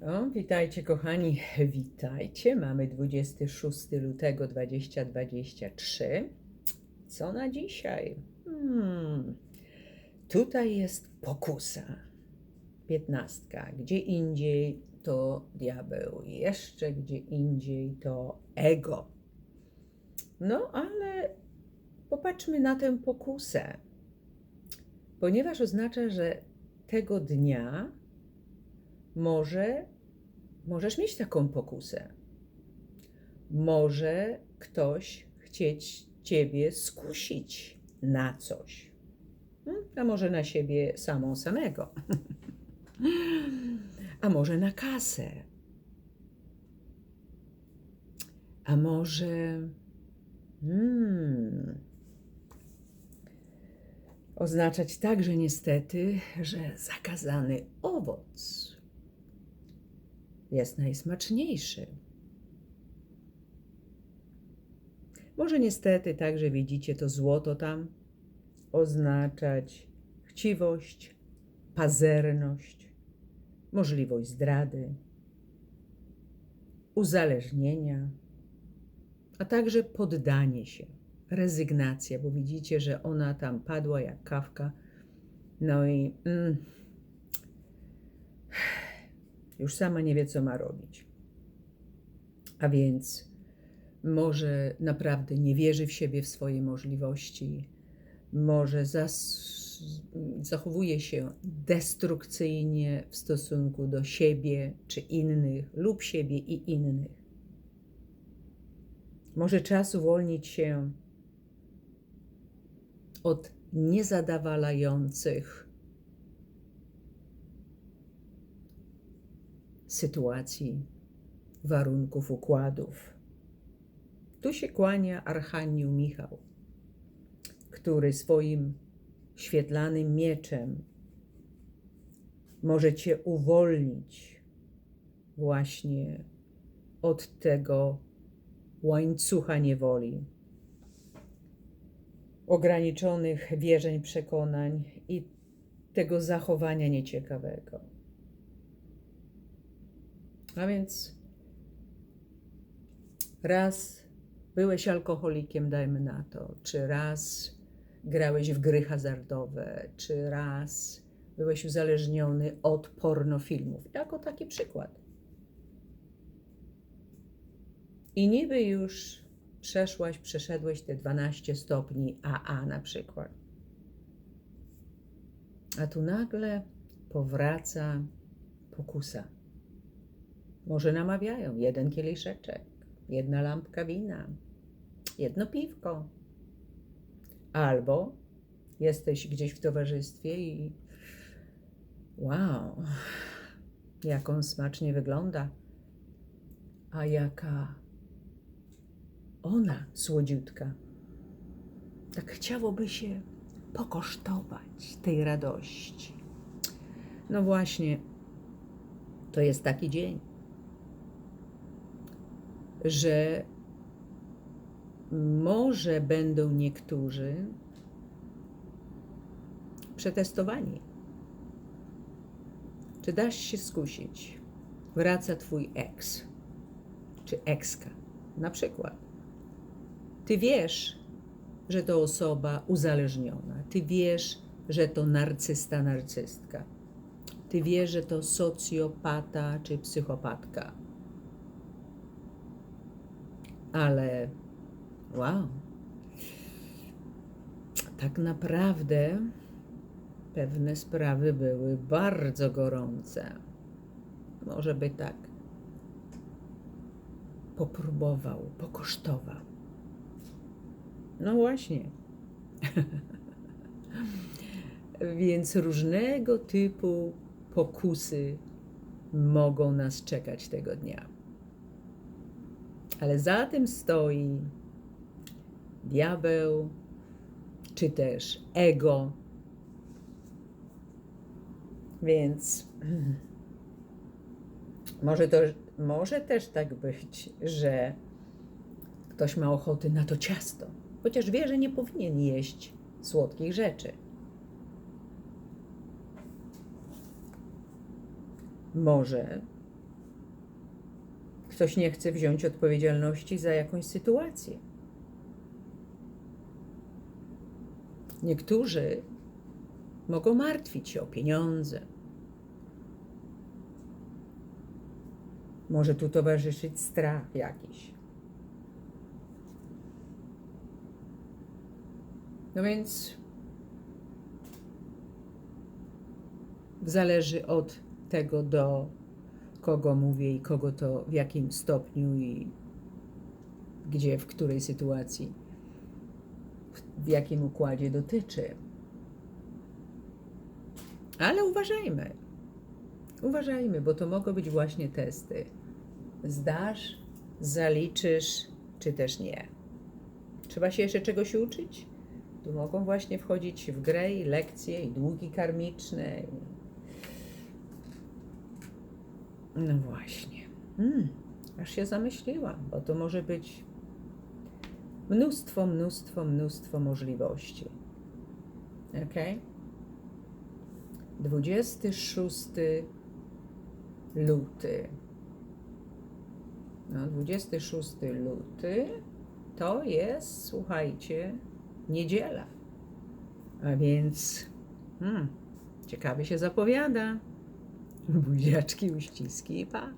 O, witajcie kochani, witajcie. Mamy 26 lutego 2023. Co na dzisiaj? Hmm. Tutaj jest pokusa. Piętnastka. Gdzie indziej to diabeł, jeszcze gdzie indziej to ego. No, ale popatrzmy na tę pokusę, ponieważ oznacza, że tego dnia może możesz mieć taką pokusę. Może ktoś chcieć ciebie skusić na coś. Hmm? A może na siebie samą samego. A może na kasę. A może. Hmm, oznaczać także niestety, że zakazany owoc jest najsmaczniejszy. Może niestety także widzicie to złoto tam oznaczać chciwość, pazerność, możliwość zdrady, uzależnienia, a także poddanie się, rezygnacja, bo widzicie, że ona tam padła jak kawka. No i mm, już sama nie wie, co ma robić. A więc może naprawdę nie wierzy w siebie, w swoje możliwości, może zachowuje się destrukcyjnie w stosunku do siebie czy innych, lub siebie i innych. Może czas uwolnić się od niezadawalających sytuacji, warunków, układów. Tu się kłania Archanioł Michał, który swoim świetlanym mieczem może cię uwolnić właśnie od tego łańcucha niewoli, ograniczonych wierzeń, przekonań i tego zachowania nieciekawego. A więc raz byłeś alkoholikiem, dajmy na to, czy raz grałeś w gry hazardowe, czy raz byłeś uzależniony od pornofilmów. Jako taki przykład. I niby już przeszłaś, przeszedłeś te 12 stopni AA na przykład. A tu nagle powraca pokusa. Może namawiają jeden kieliszeczek, jedna lampka wina, jedno piwko. Albo jesteś gdzieś w towarzystwie i wow, jak on smacznie wygląda, a jaka ona słodziutka. Tak chciałoby się pokosztować tej radości. No właśnie, to jest taki dzień, że może będą niektórzy przetestowani. Czy dasz się skusić? Wraca twój ex, czy ekska, na przykład. Ty wiesz, że to osoba uzależniona. Ty wiesz, że to narcysta, narcystka. Ty wiesz, że to socjopata czy psychopatka. Ale wow, tak naprawdę pewne sprawy były bardzo gorące. Może by tak popróbował, pokosztował. No właśnie. Więc różnego typu pokusy mogą nas czekać tego dnia. Ale za tym stoi diabeł, czy też ego. Więc może, to, może też tak być, że ktoś ma ochoty na to ciasto, chociaż wie, że nie powinien jeść słodkich rzeczy. Może ktoś nie chce wziąć odpowiedzialności za jakąś sytuację. Niektórzy mogą martwić się o pieniądze. Może tu towarzyszyć strach jakiś. No więc zależy od tego, do kogo mówię i kogo to w jakim stopniu i gdzie, w której sytuacji, w jakim układzie dotyczy. Ale uważajmy. Uważajmy, bo to mogą być właśnie testy. Zdasz, zaliczysz, czy też nie. Trzeba się jeszcze czegoś uczyć? Tu mogą właśnie wchodzić w grę i lekcje, i długi karmiczne. I... No właśnie. Hmm, aż się zamyśliłam, bo to może być mnóstwo, mnóstwo, mnóstwo możliwości. Ok? 26 luty. No, 26 luty to jest, słuchajcie, niedziela. A więc hmm, ciekawie się zapowiada. Buziaczki, uściski i pa.